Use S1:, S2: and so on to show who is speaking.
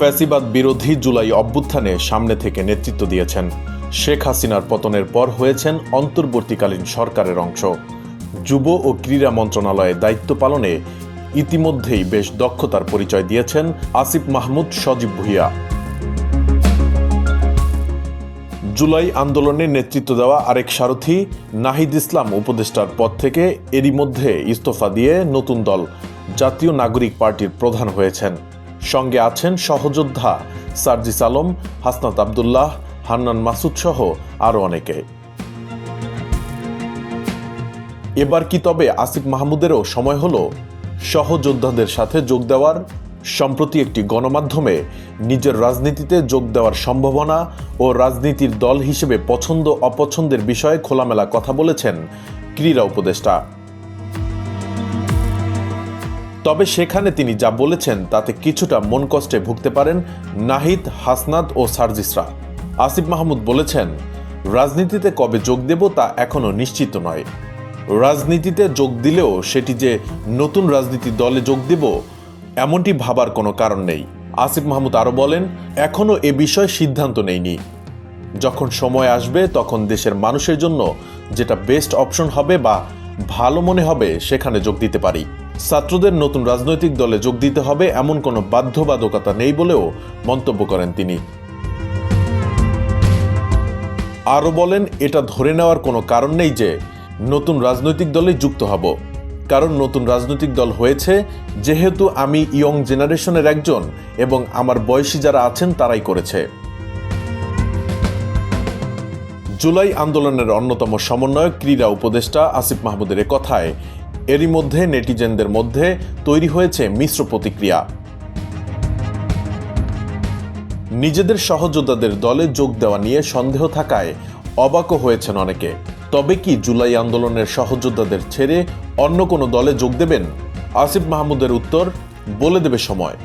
S1: ফ্যাসিবাদ বিরোধী জুলাই অভ্যুত্থানে সামনে থেকে নেতৃত্ব দিয়েছেন। শেখ হাসিনার পতনের পর হয়েছেন অন্তর্বর্তীকালীন সরকারের অংশ। যুব ও ক্রীড়া মন্ত্রণালয়ে দায়িত্ব পালনে ইতিমধ্যেই বেশ দক্ষতার পরিচয় দিয়েছেন আসিফ মাহমুদ সজীব ভুইয়া। জুলাই আন্দোলনে নেতৃত্ব দেওয়া আরেক সারথি, নাহিদ ইসলাম উপদেষ্টার পদ থেকে এরই মধ্যে ইস্তফা দিয়ে নতুন দল জাতীয় নাগরিক পার্টির প্রধান হয়েছেন। সঙ্গে আছেন সহযোদ্ধা সার্জিস আলম, হাসনাত আবদুল্লাহ, হান্নান মাসুদ সহ আরও অনেকে। এবার কি তবে আসিফ মাহমুদেরও সময় হলো? সহযোদ্ধাদের সাথে যোগ দেওয়ার, সম্প্রতি একটি গণমাধ্যমে নিজের রাজনীতিতে যোগ দেওয়ার সম্ভাবনা ও রাজনীতির দল হিসেবে পছন্দ অপছন্দের বিষয়ে খোলামেলা কথা বলেছেন ক্রীড়া উপদেষ্টা। তবে সেখানে তিনি যা বলেছেন তাতে কিছুটা মন কষ্টে ভুগতে পারেন নাহিদ হাসনাদ ও সার্জিসরা। আসিফ মাহমুদ বলেছেন, রাজনীতিতে কবে যোগ দেব তা এখনও নিশ্চিত নয়। রাজনীতিতে যোগ দিলেও সেটি যে নতুন রাজনীতি দলে যোগ দেব, এমনটি ভাবার কোনো কারণ নেই। আসিফ মাহমুদ আরও বলেন এখনও এ বিষয়ে সিদ্ধান্ত নেইনি। যখন সময় আসবে, তখন দেশের মানুষের জন্য যেটা বেস্ট অপশন হবে বা ভালো মনে হবে, সেখানে যোগ দিতে পারি। ছাত্রদের নতুন রাজনৈতিক দলে যোগ দিতে হবে এমন কোনো বাধ্যবাধকতা নেই বলেও মন্তব্য করেন তিনি। আরও বলেন, এটা ধরে নেওয়ার কোনো কারণ নেই যে নতুন রাজনৈতিক দলে যুক্ত হব। কারণ নতুন রাজনৈতিক দল হয়েছে, যেহেতু আমি ইয়ং জেনারেশনের একজন এবং আমার বয়সী যারা আছেন তারাই করেছে। জুলাই আন্দোলনের অন্যতম সমন্বয়ক, ক্রীড়া উপদেষ্টা আসিফ মাহমুদের কথায় এরই মধ্যে নেটিজেনদের মধ্যে তৈরি হয়েছে মিশ্র প্রতিক্রিয়া। নিজেদের সহযোদ্ধাদের দলে যোগ দেওয়া নিয়ে সন্দেহ থাকায় অবাকও হয়েছেন অনেকে। তবে কি জুলাই আন্দোলনের সহযোদ্ধাদের ছেড়ে অন্য কোনো দলে যোগ দেবেন? আসিফ মাহমুদের উত্তর, বলে দেবে সময়।